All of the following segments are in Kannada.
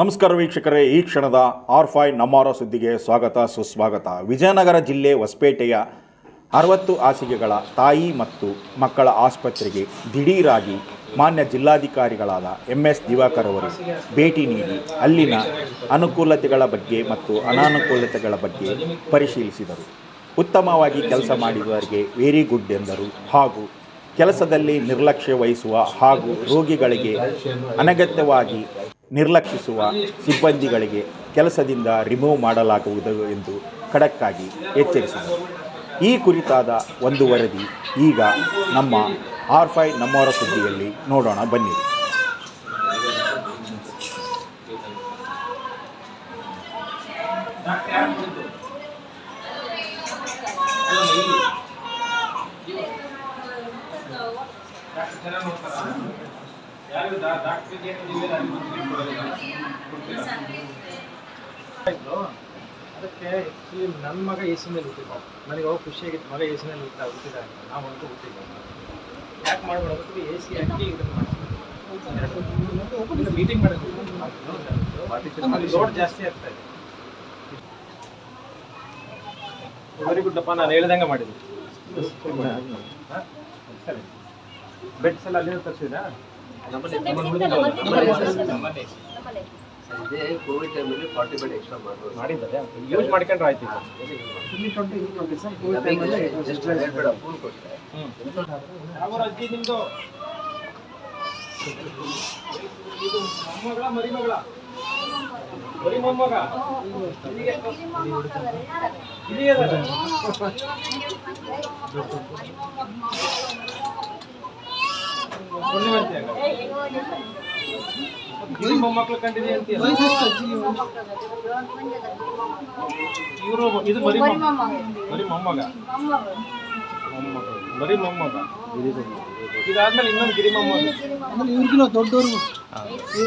ನಮಸ್ಕಾರ ವೀಕ್ಷಕರೇ, ಈ ಕ್ಷಣದ ಆರ್ ಫೈ ನಮ್ಮಾರ ಸುದ್ದಿಗೆ ಸ್ವಾಗತ, ಸುಸ್ವಾಗತ. ವಿಜಯನಗರ ಜಿಲ್ಲೆ ಹೊಸಪೇಟೆಯ ಅರವತ್ತು ಹಾಸಿಗೆಗಳ ತಾಯಿ ಮತ್ತು ಮಕ್ಕಳ ಆಸ್ಪತ್ರೆಗೆ ದಿಢೀರಾಗಿ ಮಾನ್ಯ ಜಿಲ್ಲಾಧಿಕಾರಿಗಳಾದ ಎಂ ಎಸ್ ದಿವಾಕರ್ ಅವರು ಭೇಟಿ ನೀಡಿ ಅಲ್ಲಿನ ಅನುಕೂಲತೆಗಳ ಬಗ್ಗೆ ಮತ್ತು ಅನಾನುಕೂಲತೆಗಳ ಬಗ್ಗೆ ಪರಿಶೀಲಿಸಿದರು. ಉತ್ತಮವಾಗಿ ಕೆಲಸ ಮಾಡಿದವರಿಗೆ ವೆರಿ ಗುಡ್ ಎಂದರು. ಹಾಗೂ ಕೆಲಸದಲ್ಲಿ ನಿರ್ಲಕ್ಷ್ಯ ವಹಿಸುವ ಹಾಗೂ ರೋಗಿಗಳಿಗೆ ಅನಗತ್ಯವಾಗಿ ನಿರ್ಲಕ್ಷಿಸುವ ಸಿಬ್ಬಂದಿಗಳಿಗೆ ಕೆಲಸದಿಂದ ರಿಮೂವ್ ಮಾಡಲಾಗುವುದು ಎಂದು ಖಡಕ್ಕಾಗಿ ಎಚ್ಚರಿಸಿದರು. ಈ ಕುರಿತಾದ ಒಂದು ವರದಿ ಈಗ ನಮ್ಮ ಆರ್ ಫೈ ನಮ್ಮವರ ಸುದ್ದಿಯಲ್ಲಿ ನೋಡೋಣ, ಬನ್ನಿ. ಅದಕ್ಕೆ ಆಕ್ಚುಲಿ ನನ್ನ ಮಗ ಎ ಸಿ ಮೇಲೆ ಹುಟ್ಟಿದ್ದ. ನನಗೆ ಅವಾಗ ಖುಷಿಯಾಗಿತ್ತು ಮಗ ಎ ಸಿ ಮೇಲೆ ಹುಟ್ಟ ಹುಟ್ಟಿದ ನಾವು ಅಂತೂ ಹುಟ್ಟಿದ್ದೆ ಯಾಕೆ ಮಾಡ್ಬಿಡೋದು ಎ ಸಿ ಹಾಕಿ ಇದನ್ನು ಮಾಡಿ ಮೀಟಿಂಗ್ ಮಾಡೋದು ಲೋಡ್ ಜಾಸ್ತಿ ಆಗ್ತಾ ಇದೆ. ವೆರಿ ಗುಡ್ ಅಪ್ಪ ನಾನು ಹೇಳ್ದಂಗೆ ಮಾಡಿದ್ದೆ ಬೆಡ್ಸ್ ಎಲ್ಲ ಅಲ್ಲಿಂದ ತರಿಸಿದ್ರಾ? ಇದೇ ಕೋವಿಡ್ ಟೈಮಲ್ಲಿ ಫಾರ್ಟಿ ಬೆಡ್ ಎಕ್ಸ್ಟ್ರಾ ಮಾಡ್ಬೋದು ಮಾಡಿದ್ದಾರೆ ಯೂಸ್ ಮಾಡ್ಕೊಂಡ್ರೆ ಆಯ್ತು ಈಗ ನಮಗೆ ಜಸ್ಟ್ ಎರಡು ಬೆಡ್ ಅಪ್ರೂವ್ ಕೊಟ್ಟರೆ ಯಾವ ಅಜ್ಜಿ ನಿಮ್ದು ಇದು ಮೊಮ್ಮಗಳ ಮರಿಮಗಳ ಮರಿ ಮೊಮ್ಮಗ ಇಲ್ಲಿ ಅದಾರ? ಮೊಮ್ಮಕ್ಳು ಕಂಡಿದೆ ಅಂತ ಇವರು ಇದು ಬರೀ ಮೊಮ್ಮ- ಮರಿ ಮೊಮ್ಮಗ. ಬರೀ ಮೊಮ್ಮಗ. ಇದಾದ್ಮೇಲೆ ಇನ್ನೊಂದು ಗಿರಿ ಮೊಮ್ಮಗ. ಆಮೇಲೆ ಇವ್ರಿಗಿನ ದೊಡ್ಡವರು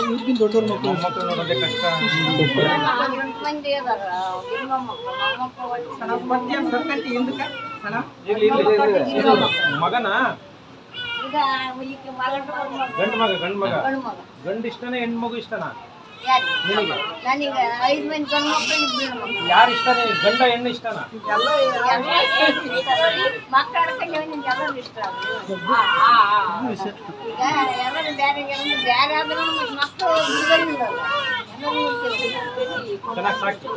ಇವ್ರಿಗಿನ ದೊಡ್ಡವ್ರ ಮಕ್ಕಳು ಮಕ್ಕಳು. ನೋಡೋದೇ ಕಷ್ಟ ಗಂಡು ಮಗ ಗಂಡು ಮಗ. ಗಂಡು ಇಷ್ಟನೇ ಹೆಣ್ಣು ಮಗು ಇಷ್ಟನಾ? ನನಗೆ? ಐದು ಮಂದಿ ಗಂಡು ಮಕ್ಕಳು ಇಬ್ಬರು ಮಕ್ಕಳು ಯಾರು ಇಷ್ಟನೇ? ಗಂಡ ಹೆಣ್ಣು ಇಷ್ಟನಾ? ಮಕ್ಕಳು ಆಡ್ಕೊಂಡು ನಿಮ್ಗೆಲ್ಲರೂ ಇಷ್ಟ. ಈಗ ಎಲ್ಲರೂ ಬೇರೆ ಎಲ್ಲರೂ ಬೇರೆ ಆದ್ರೂ ಮತ್ತೆ ಮಕ್ಕಳು ಬಿಡೋದಿಲ್ಲಲ್ಲ ಎಲ್ಲರೂ ಇರ್ತಿರ್ತಾರೆ. ಚೆನ್ನಾಗಿ ಸಾಕಿ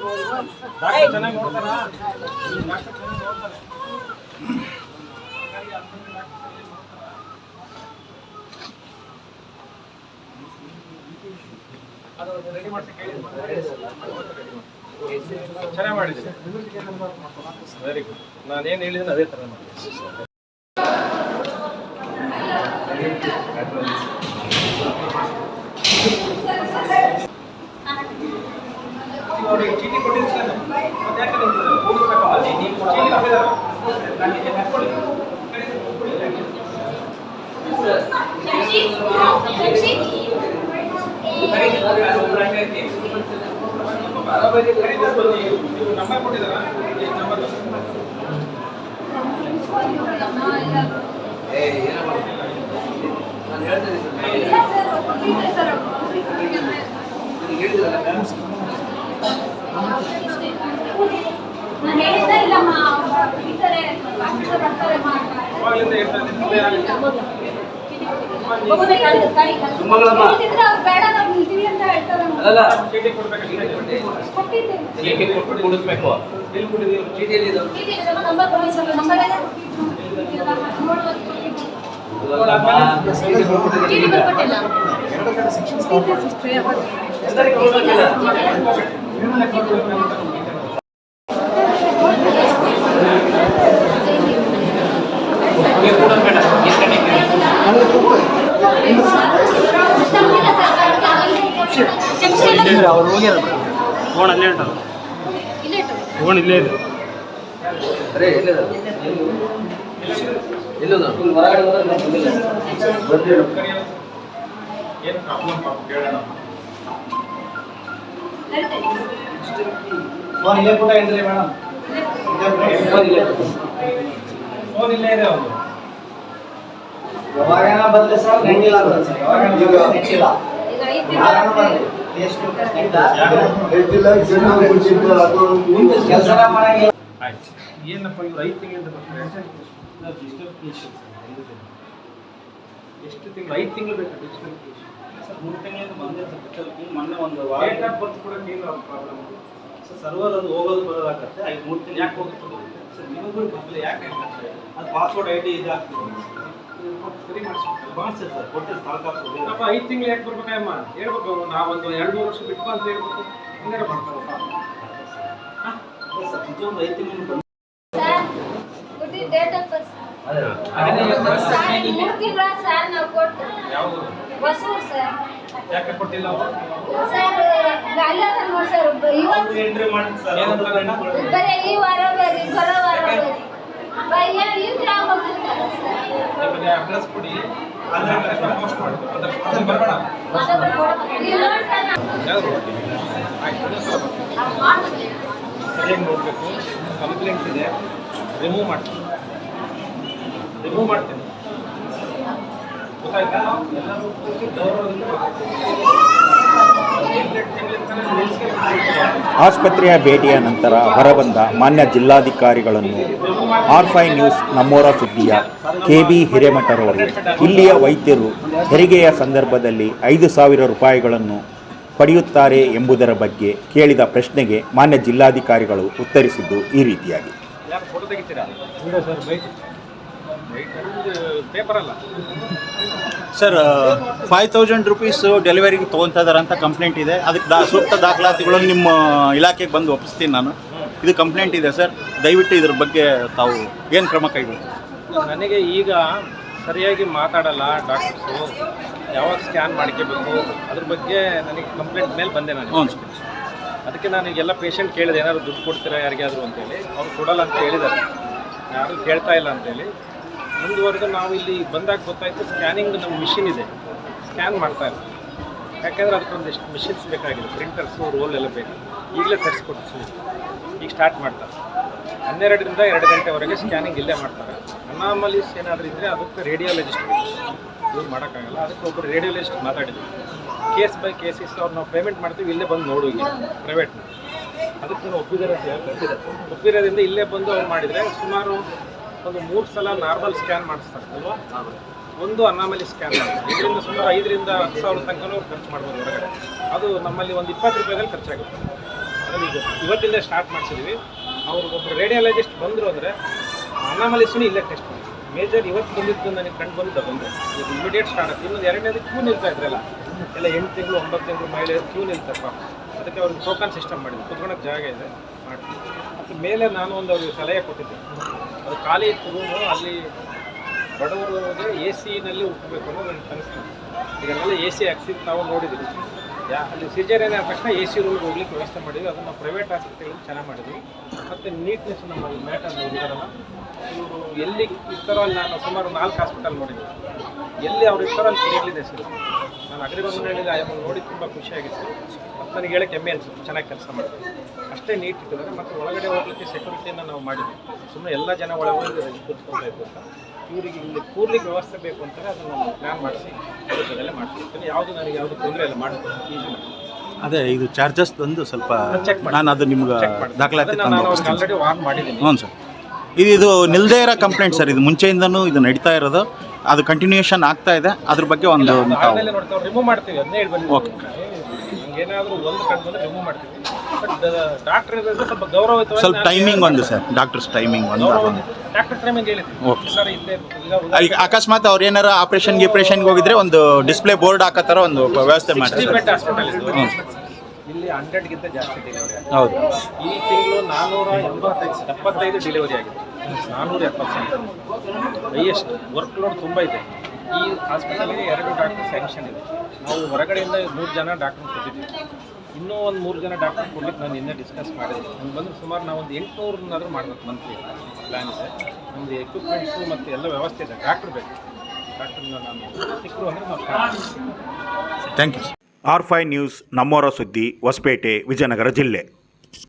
ಡಾಕ್ಟರ್ ಚೆನ್ನಾಗಿ ನೋಡ್ತಾರ ಡಾಕ್ಟರ್ ಚೆನ್ನಾಗಿ ನೋಡ್ತಾರೆ ಅದು ರೆಡಿ ಚೆನ್ನಾಗಿ ಮಾಡಿದ್ದೀನಿ ವೆರಿ ಗುಡ್ ನಾನು ಏನು ಹೇಳಿದ್ದೀನಿ ಅದೇ ಥರ ಮಾಡಿ ಅವ್ರಿಗೆ ಚೀಟಿ ನಂಬರ್ ಕೊಟ್ಟಿದ್ದಾರಾ? ಎಷ್ಟು ನಂಬರ್? ಏ ಏನೋ ಮಾಡ್ತಿಲ್ಲ ನಾನು ಹೇಳ್ತೇನೆ ನನಗೆ ಹೇಳಿದ್ರಲ್ಲ ಅವಾಗ್ಲಿಂದ ಹೇಳ್ತಾ ಇದ್ದೀನಿ, ಅದೇ ಆಗಲಿ. ಸುಮಂಗಳಮ್ಮ ಅಲ್ಲಲ್ಲ ಚೀಟಿ ಕೊಡ್ಬೇಕಷ್ಟೇ. ಚೀಟಿ ಕೊಟ್ಟು ಕೊಡಿಸ್ಬೇಕು ಎಲ್ಲಿ ಕೊಟ್ಟಿದ್ದೀವಿ? ಚೀಟಿಯಲ್ಲಿ ಇದು ಅಲ್ಲಮ್ಮ, ಚೀಟಿ ಕೊಟ್ಬಿಟ್ಟಿದ್ದೀನಿ ಈಗ. ಎಲ್ಲರಿಗೂ ಕೊಡ್ಬೇಕಿಲ್ಲ. ನೀವು ಕೊಡೋದು ಬೇಡ ಈ ಕಡೆ ಈ ಕಡೆ. ಅವ್ರು ಹೋಗ್ಯಾರ ಫೋನ್ ಅಲ್ಲೇ ಉಂಟು ಫೋನ್ ಇಲ್ಲೇ ಇದೆ ಅರೇ ಎಲ್ಲಿದೆ ಎಲ್ಲದು ಹೊರಗಡೆ ಹೋದ್ರೆ ನಾನು ಬಂದಿಲ್ಲ. ಏನು ಫೋನ್ ಇಲ್ಲೇ ಪುಟ ಇದ್ರಿ ಮೇಡಮ್. ಫೋನ್ ಇಲ್ಲ. ಫೋನ್ ಇಲ್ಲೇ ಇದೆ ಅವ್ನು ಯಾವಾಗನ ಬದಲಿ ಸರ್? ಹೆಂಗಿಲ್ಲ ಸರ್ ಯಾವಾಗ ನೆಂಗಿಲ್ಲ ಯಾರನ್ನ ಬರಲಿ ಆಯ್ತು. ಏನಪ್ಪ ಇವ್ರು ಐದು ಅಂತ ಬರ್ತಾರೆ? ಡಿಜಿಟಲ್ ಎಷ್ಟು ತಿಂಗಳು? ಐದು ತಿಂಗಳು ಬೇಕು ಡಿಜಿಟಲ್ ಮೂರು ತಿಂಗಳಿಂದ ಬಂದಿದೆ ಸರ್ ಮೊನ್ನೆ ಒಂದು ವಾರ ಬರ್ತ್ ಕೂಡ ಏನು ಪ್ರಾಬ್ಲಮ್ ಸರ್ ಸರ್ವರ್ ಅದು ಹೋಗೋದು ಬರೋದಾಗತ್ತೆ ಐದು ಮೂರು ತಿಂಗಳು ಯಾಕೆ ಹೋಗುತ್ತೆ ಸರ್ ನಿಮಗೂ ಗೊತ್ತಿಲ್ಲ ಯಾಕೆ? ಅದು ಪಾಸ್ವರ್ಡ್ ಐ ಡಿ ಇದಾಗ್ತದೆ. ಸರಿ ಮಾಡಿಸ್ಬೇಕು ಐದು ತಿಂಗಳು ಯಾಕೆ ಬರ್ಬೇಕಮ್ಮ ಹೇಳ್ಬೇಕು ಅವ್ರು ನಾವೊಂದು ಎರಡು ಮೂರು ವರ್ಷ ಬಿಟ್ಟು ಅಂತ ಹೇಳ್ಬೇಕು. ಹಿಂಗಾರ ಮಾಡ್ತಾರಪ್ಪ ಯಾಕೆ ಕೊಟ್ಟಿಲ್ಲ ಅವರು? ಸರ್ ಅಲ್ಲ ಸರ್ ಇವತ್ತು ಎಂಟ್ರಿ ಮಾಡಿ ಸರ್ ಏನಂತ ಅವ್ರದ್ದು ಬರೀ ಈ ವಾರ ಬರ್ರಿ ಬರೋ ವಾರ ಬರ್ರಿ ಭಯ ಇವ್ರು ಯಾವ ಹೋಗಿರ್ತಾರೆ ಸರ್ ನಿಮಗೆ ಅಡ್ರೆಸ್ ಕೊಡಿ ಅದ್ರ ಪೋಸ್ಟ್ ಮಾಡ್ತೀವಿ ಅದ್ರ ಅದ್ರ ಬರಬೇಡ ಮತ್ತೊಬ್ರು ಕೊಡ್ಬೇಕು. ಇಲ್ಲ ಸರ್ ನಾವು- ಯಾವ್ದು ಆಯ್ತು ಇನ್ನೊಂದ್ ಪೋಸ್ಟ್ ಬರ್ತೀನಿ. ನಾವು ಮಾಡ್ತೀವಿ. ಸರಿಯಾಗಿ ನೋಡಬೇಕು. ಕಂಪ್ಲೇಂಟ್ ಇದೆ. ರಿಮೂವ್ ಮಾಡ್ತೀನಿ. ರಿಮೂವ್ ಮಾಡ್ತೀನಿ. ಗೊತ್ತಾಯ್ತಾ? ಎಲ್ಲರೂ ಗೌರವದಿಂದ ಆಸ್ಪತ್ರೆಯ ಭೇಟಿಯ ನಂತರ ಹೊರಬಂದ ಮಾನ್ಯ ಜಿಲ್ಲಾಧಿಕಾರಿಗಳನ್ನು ಆರ್ಫೈ ನ್ಯೂಸ್ ನಮ್ಮೋರ ಸುದ್ದಿಯ ಕೆ ಬಿ ಹಿರೇಮಠರವರು ಇಲ್ಲಿಯ ವೈದ್ಯರು ಹೆರಿಗೆಯ ಸಂದರ್ಭದಲ್ಲಿ ಐದು ಸಾವಿರ ರೂಪಾಯಿಗಳನ್ನು ಪಡೆಯುತ್ತಾರೆ ಎಂಬುದರ ಬಗ್ಗೆ ಕೇಳಿದ ಪ್ರಶ್ನೆಗೆ ಮಾನ್ಯ ಜಿಲ್ಲಾಧಿಕಾರಿಗಳು ಉತ್ತರಿಸಿದ್ದು ಈ ರೀತಿಯಾಗಿ. ಸರ್ ಫೈವ್ ತೌಸಂಡ್ ರುಪೀಸ್ ಡೆಲಿವರಿಗೆ ತೊಗೊತಾ ಇದ್ದಾರೆ ಅಂತ ಕಂಪ್ಲೇಂಟ್ ಇದೆ. ಅದಕ್ಕೆ ದಾ ಸೂಕ್ತ ದಾಖಲಾತಿಗಳನ್ನು ನಿಮ್ಮ ಇಲಾಖೆಗೆ ಬಂದು ಒಪ್ಪಿಸ್ತೀನಿ ನಾನು. ಇದು ಕಂಪ್ಲೇಂಟ್ ಇದೆ ಸರ್ ದಯವಿಟ್ಟು ಇದ್ರ ಬಗ್ಗೆ ತಾವು ಏನು ಕ್ರಮ ಕೈಗೊಳ್ತೀವಿ ನನಗೆ ಈಗ ಸರಿಯಾಗಿ ಮಾತಾಡಲ್ಲ ಡಾಕ್ಟರ್ಸು ಯಾವಾಗ ಸ್ಕ್ಯಾನ್ ಮಾಡ್ಕೋಬೇಕು? ಅದ್ರ ಬಗ್ಗೆ ನನಗೆ ಕಂಪ್ಲೇಂಟ್ ಮೇಲೆ ಬಂದೆ ನಾನು. ಅದಕ್ಕೆ ನಾನು ಎಲ್ಲ ಪೇಷಂಟ್ ಕೇಳಿದೆ ಏನಾದ್ರು ದುಡ್ಡು ಕೊಡ್ತೀರಾ ಯಾರಿಗಾದ್ರು ಅಂತೇಳಿ. ಅವ್ರು ಕೊಡಲ್ಲ ಅಂತ ಹೇಳಿದ್ದಾರೆ. ಯಾರು ಕೇಳ್ತಾ ಇಲ್ಲ ಅಂತೇಳಿ. ಮುಂದುವರೆದು ನಾವು ಇಲ್ಲಿ ಬಂದಾಗ ಗೊತ್ತಾಯಿತು, ಸ್ಕ್ಯಾನಿಂಗ್ ನಮ್ಮ ಮಿಷಿನ್ ಇದೆ. ಸ್ಕ್ಯಾನ್ ಮಾಡ್ತಾ ಇಲ್ಲ ಯಾಕೆಂದ್ರೆ ಅದಕ್ಕೊಂದಿಷ್ಟು ಮಿಷಿನ್ಸ್ ಬೇಕಾಗಿದೆ ಪ್ರಿಂಟರ್ಸು, ರೋಲ್ ಎಲ್ಲ ಬೇಕು. ಈಗಲೇ ತರಿಸ್ಕೊಟ್ಟು ಈಗ ಸ್ಟಾರ್ಟ್ ಮಾಡ್ತಾರೆ. ಹನ್ನೆರಡರಿಂದ ಎರಡು ಗಂಟೆವರೆಗೆ ಸ್ಕ್ಯಾನಿಂಗ್ ಇಲ್ಲೇ ಮಾಡ್ತಾರೆ. ಅನಾಮಲೀಸ್ ಏನಾದರೂ ಇದ್ದರೆ ಅದಕ್ಕೆ ರೇಡಿಯಾಲಜಿಸ್ಟ್ ಇವ್ರು ಮಾಡೋಕ್ಕಾಗಲ್ಲ. ಅದಕ್ಕೆ ಒಬ್ಬರು ರೇಡಿಯಾಲಜಿಸ್ಟ್ ಮಾತಾಡಿದ್ವಿ ಕೇಸ್ ಬೈ ಕೇಸಸ್ ಅವ್ರು ನಾವು ಪೇಮೆಂಟ್ ಮಾಡ್ತೀವಿ, ಇಲ್ಲೇ ಬಂದು ನೋಡು ಈಗ ಪ್ರೈವೇಟ್ ಅದಕ್ಕೆ ನಾನು ಒಪ್ಪಿದ್ದಾರೆ ಅಂತ ಹೇಳ್ತಾರೆ. ಒಪ್ಪಿರೋದ್ರಿಂದ ಇಲ್ಲೇ ಬಂದು ಅವ್ರು ಮಾಡಿದರೆ ಸುಮಾರು ಒಂದು ಮೂರು ಸಲ ನಾರ್ಮಲ್ ಸ್ಕ್ಯಾನ್ ಮಾಡಿಸ್ತಾರೆ, ಅಲ್ವಾ? ಒಂದು ಅನಾಮಲಿ ಸ್ಕ್ಯಾನ್ ಇದರಿಂದ ಸುಮಾರು ಐದರಿಂದ ಹತ್ತು ಸಾವಿರ ತನಕ ಖರ್ಚು ಮಾಡ್ಬೋದು ಹೊರಗಡೆ. ಅದು ನಮ್ಮಲ್ಲಿ ಒಂದು ಇಪ್ಪತ್ತು ರೂಪಾಯಿದಲ್ಲಿ ಖರ್ಚಾಗುತ್ತೆ. ಈಗ ಇವತ್ತಿಂದ ಸ್ಟಾರ್ಟ್ ಮಾಡಿಸಿದ್ವಿ. ಒಬ್ಬರು ರೇಡಿಯಾಲಜಿಸ್ಟ್ ಬಂದರು ಅಂದರೆ ಅನಾಮಲಿಸ್ನು ಇಲ್ಲೇ ಟೆಸ್ಟ್ ಮಾಡಿ ಮೇಜರ್ ಇವತ್ತು ಬಂದಿದ್ದು ನನಗೆ ಕಂಡು ಬಂದಿದ್ದ ಬಂದು ಇದು ಇಮಿಡಿಯೇಟ್ ಸ್ಟಾರ್ಟ್ ಆಗುತ್ತೆ. ಇನ್ನೊಂದು ಎರಡನೇದು ಕ್ಯೂ ನಿಲ್ತಾ ಇದ್ರಲ್ಲ, ಎಲ್ಲ ಎಂಟು ತಿಂಗಳು, ಒಂಬತ್ತು ತಿಂಗಳು ಮಹಿಳೆಯರು ಕ್ಯೂ ನಿಲ್ತಾರೆ ಪಾಪ. ಅದಕ್ಕೆ ಅವ್ರಿಗೆ ಟೋಕನ್ ಸಿಸ್ಟಮ್ ಮಾಡಿದ್ವಿ ಕುತ್ಕೊಳಕ್ಕೆ ಜಾಗ ಇದೆ. ಮತ್ತು ಮೇಲೆ ನಾನು ಒಂದು ಅವ್ರಿಗೆ ಸಲಹೆ ಕೊಟ್ಟಿದ್ದೆ. ಅದು ಖಾಲಿ ಇತ್ತು ರೂಮು ಅಲ್ಲಿ ಬಡವರಿಗೆ ಎ ಸಿನಲ್ಲಿ ಉಟ್ಕೋಬೇಕು ಅನ್ನೋದು ನನಗೆ ಕನಸು ಈಗೆಲ್ಲ ಎ ಸಿ ಹಾಕ್ಸಿದ್ದು ನಾವು ನೋಡಿದ್ವಿ. ಯಾ, ಅಲ್ಲಿ ಸಿಜೇರಿಯನ್ ಆದ ತಕ್ಷಣ ಎ ಸಿ ರೂಮ್ಗೆ ಹೋಗ್ಲಿಕ್ಕೆ ವ್ಯವಸ್ಥೆ ಮಾಡಿದ್ವಿ. ಅದನ್ನು ಪ್ರೈವೇಟ್ ಆಸ್ಪತ್ರೆಗಳು ಚೆನ್ನಾಗಿ ಮಾಡಿದ್ವಿ. ಮತ್ತು ನೀಟ್ನೆಸ್ ನಮ್ಮ ಮ್ಯಾಟರ್ ಇದ್ದಾರಲ್ಲ ಇವರು ಎಲ್ಲಿ ಇರ್ತಾರೋ ಅಲ್ಲಿ ನಾನು ಸುಮಾರು ನಾಲ್ಕು ಹಾಸ್ಪಿಟಲ್ ನೋಡಿದ್ವಿ. ಎಲ್ಲಿ ಅವ್ರು ಇರ್ತಾರೋ ಅಲ್ಲಿ ಕೇಳಿದೆ ಸರ್. ನಾನು ಅಗ್ರಿಬೊಮ್ಮನಹಳ್ಳಿಲಿ ಆಯಮ್ಮನ ನೋಡಿ ತುಂಬ ಖುಷಿಯಾಗಿತ್ತು ಮತ್ತು ನನಗೆ ಹೇಳಕ್ಕೆ ಹೆಮ್ಮೆ ಅನಿಸುತ್ತೆ. ಚೆನ್ನಾಗಿ ಕೆಲಸ ಮಾಡಿದ್ವಿ ಅಷ್ಟೇ ನೀಟ್ ಇಟ್ಟಿದ್ದಾರೆ. ಮತ್ತು ಒಳಗಡೆ ಹೋಗ್ಲಿಕ್ಕೆ ಸೆಕ್ಯೂರಿಟಿಯನ್ನು ನಾವು ಮಾಡಿದ್ವಿ. ಸುಮ್ಮನೆ ಎಲ್ಲ ಜನ ಒಳಗೆ ಕೂತ್ಕೊಳ್ಬೇಕು ಅಂತ. ಇವರಿಗೆ ಇಲ್ಲಿ ಕೂರ್ಲಿಕ್ಕೆ ವ್ಯವಸ್ಥೆ ಬೇಕು ಅಂತಾರೆ ಅದನ್ನು ನಾನು ಪ್ಲ್ಯಾನ್ ಮಾಡಿಸಿ ಅದರಲ್ಲೇ ಮಾಡ್ತೀನಿ ಯಾವುದು ನನಗೆ ಯಾವುದು ತೊಂದರೆ ಇಲ್ಲ ಮಾಡ್ತೀನಿ ಈಸಿ ಅದೇ ಇದು ಚಾರ್ಜಸ್ ಬಂದು ಸ್ವಲ್ಪ ನಾನು ಅದು ನಿಮ್ಗೆ ದಾಖಲಾತಿ ಆಲ್ರೆಡಿ ವಾರ್ನ್ ಮಾಡಿದ್ದೀನಿ. ಹ್ಞೂ ಸರ್. ಇದು ಇದು ನಿಲ್ದೇ ಇರೋ ಕಂಪ್ಲೇಂಟ್ ಸರ್. ಇದು ಮುಂಚೆಯಿಂದನೂ ಇದು ನಡೀತಾ ಇರೋದು. ಅದು ಕಂಟಿನ್ಯೂಷನ್ ಆಗ್ತಾ ಇದೆ. ಅದ್ರ ಬಗ್ಗೆ ಒಂದು ರಿಮೂವ್ ಮಾಡ್ತೀವಿ. ಅದನ್ನೇ ಹೇಳಿ ಬಂದು Okay. ಏನಾದರೂ ಒಂದು ಕಂಡು ಬಂದ್ರೆ ರಿಮೂವ್ ಮಾಡ್ತೀವಿ. ಸ್ವಲ್ಪ ಗೌರವಯುತವಾಗಿ ಸ್ವಲ್ಪ ಟೈಮಿಂಗ್ ಒಂದು ಸರ್ ಡಾಕ್ಟರ್ಸ್ ಟೈಮಿಂಗ್ ಒಂದು ಈಗ ಅಕಸ್ಮಾತ್ ಅವ್ರು ಏನಾರ ಆಪರೇಷನ್ ಗಿಪ್ರೇಷನ್ಗೆ ಹೋಗಿದ್ರೆ ಒಂದು ಡಿಸ್ಪ್ಲೇ ಬೋರ್ಡ್ ಹಾಕೋ ಥರ ಒಂದು ವ್ಯವಸ್ಥೆ ಮಾಡಿ 60 ಸರ್ ಬೆಡ್ ಇದು ಇಲ್ಲಿ ಹಂಡ್ರೆಡ್ಗಿಂತ ಜಾಸ್ತಿ ಡೆಲಿವರಿ ಆಗಿದೆ. ಹೌದು. ಈ ತಿಂಗಳು ನಾನ್ನೂರ ಎಂಬತ್ತೈದು ಎಪ್ಪತ್ತೈದು ಡೆಲಿವರಿ ಆಗಿದೆ. ನಾನ್ನೂರ ಎಪ್ಪತ್ತೈದು. ಹೈಯೆಸ್ಟ್ ವರ್ಕ್ ಲೋಡ್ ತುಂಬ ಇದೆ. ಈ ಹಾಸ್ಪಿಟಲ್ಗೆ ಎರಡು ಡಾಕ್ಟರ್ ಸ್ಯಾಂಕ್ಷನ್ ಇದೆ. ನಾವು ಹೊರಗಡೆಯಿಂದ ಮೂರು ಜನ ಡಾಕ್ಟರ್ ಕೊಟ್ಟಿದ್ದೀವಿ. ಇನ್ನೂ ಒಂದು ಮೂರು ಜನ ಡಾಕ್ಟರ್ ಕೊಡ್ಲಿಕ್ಕೆ ನಾನು ನಿನ್ನೆ ಡಿಸ್ಕಸ್ ಮಾಡಿದೆ. ನಾನು ಬಂದು ಸುಮಾರು ನಾವು ಒಂದು ಎಂಟುನೂರನ್ನಾದರೂ ಮಾಡಬೇಕು ಮಂತ್ಲಿ ಪ್ಲ್ಯಾನ್ ಇದೆ. ನಮ್ಮದು ಎಕ್ವಿಪ್ಮೆಂಟ್ಸು ಮತ್ತು ಎಲ್ಲ ವ್ಯವಸ್ಥೆ ಇದೆ. ಡಾಕ್ಟ್ರ್ ಬೇಕು. ಡಾಕ್ಟ್ರನ್ನ ನಾನು ಸಿಕ್ಕರು ಅಂದರೆ ನಾವು. Thank you R five news ನಮ್ಮೋರ ಸುದ್ದಿ ಹೊಸಪೇಟೆ, ವಿಜಯನಗರ ಜಿಲ್ಲೆ.